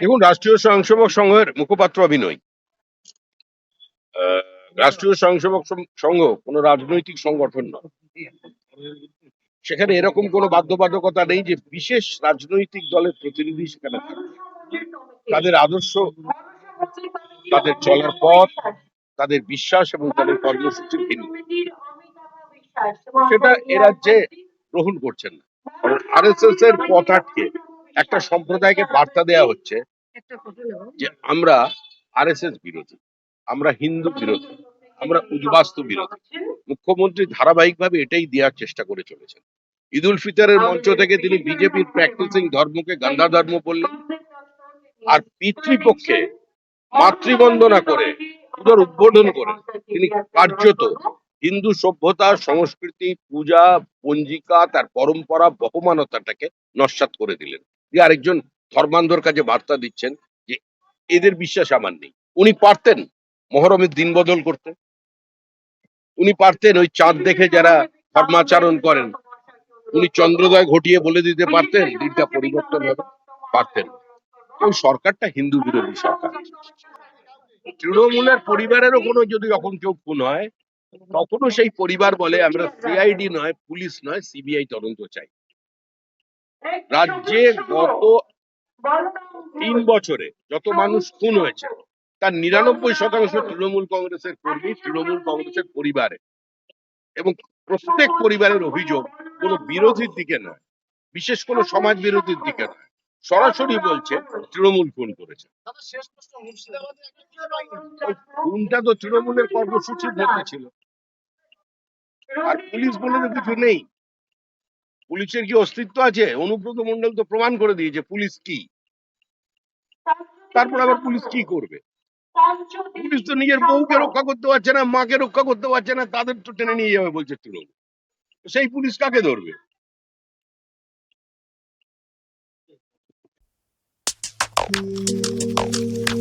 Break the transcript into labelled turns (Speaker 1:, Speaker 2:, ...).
Speaker 1: দেখুন, রাষ্ট্রীয় স্বয়ংসেবক সংঘের মুখপাত্র অভিনয়। রাষ্ট্রীয় স্বয়ংসেবক সংঘ কোনো রাজনৈতিক সংগঠন নয়। সেখানে এরকম কোনো বাধ্যবাধকতা নেই যে বিশেষ রাজনৈতিক দলের প্রতিনিধি সেখানে তাদের আদর্শ, তাদের চলার পথ, তাদের বিশ্বাস এবং তাদের কর্মসূচি ভিন্ন। সেটা এ রাজ্যে গ্রহণ করছেন আর এস এস এর পথ একটা সম্প্রদায়কে বার্তা দেওয়া হচ্ছে যে আমরা আর এস এস বিরোধী, আমরা হিন্দু বিরোধী, আমরা উদ্বাস্তু বিরোধী। মুখ্যমন্ত্রী ধারাবাহিকভাবে এটাই দেওয়ার চেষ্টা করে চলেছেন। ঈদ উল ফিতরের মঞ্চ থেকে তিনি বিজেপির প্র্যাকটিসিং ধর্মকে গান্ধা ধর্ম বললেন আর পিতৃপক্ষে মাতৃবন্দনা করে পুজোর উদ্বোধন করে তিনি কার্যত হিন্দু সভ্যতা, সংস্কৃতি, পূজা, পঞ্জিকা, তার পরম্পরা, বহমানতাটাকে নস্বাত করে দিলেন। দিয়ে আরেকজন ধর্মান্ধর কাছে বার্তা দিচ্ছেন যে, এদের বিশ্বাস আমার নেই। উনি পারতেন মহরমের দিন বদল করতে। উনি পারতেন ওই চাঁদ দেখে যারা ধর্মাচরণ করেন। উনি চন্দ্রোদয় ঘটিয়ে বলে দিতে পারতেন, দিনটা পরিবর্তন হবে। পারতেন। ওই সরকারটা হিন্দু বিরোধী সরকার। তৃণমূলের পরিবারেরও কোনো যদি যখন কেউ খুন হয় তখনও সেই পরিবার বলে আমরা সিআইডি নয় পুলিশ নয় সিবিআই তদন্ত চাই। রাজ্যে গত তিন বছরে যত মানুষ খুন হয়েছে তার নিরানব্বই শতাংশ তৃণমূল কংগ্রেসের কর্মী তৃণমূল কংগ্রেসের পরিবারে। এবং প্রত্যেক পরিবারের অভিযোগ কোনো বিরোধীর দিকে নয় বিশেষ কোনো সমাজ বিরোধীর দিকে নয়। সরাসরি বলছে তৃণমূল খুন করেছে। খুনটা তো তৃণমূলের কর্মসূচির মধ্যে ছিল। আর পুলিশ বলে তো কিছু নেই। পুলিশের কি অস্তিত্ব আছে? অনুব্রত মন্ডল তো প্রমাণ করে দিয়েছে পুলিশ কি। তারপর আবার পুলিশ কি করবে? পুলিশ তো নিজের বউকে রক্ষা করতে পারছে না মাকে রক্ষা করতে পারছে না তাদের তো টেনে নিয়ে যাবে বলছে তৃণমূল। সেই পুলিশ কাকে ধরবে? Thank you.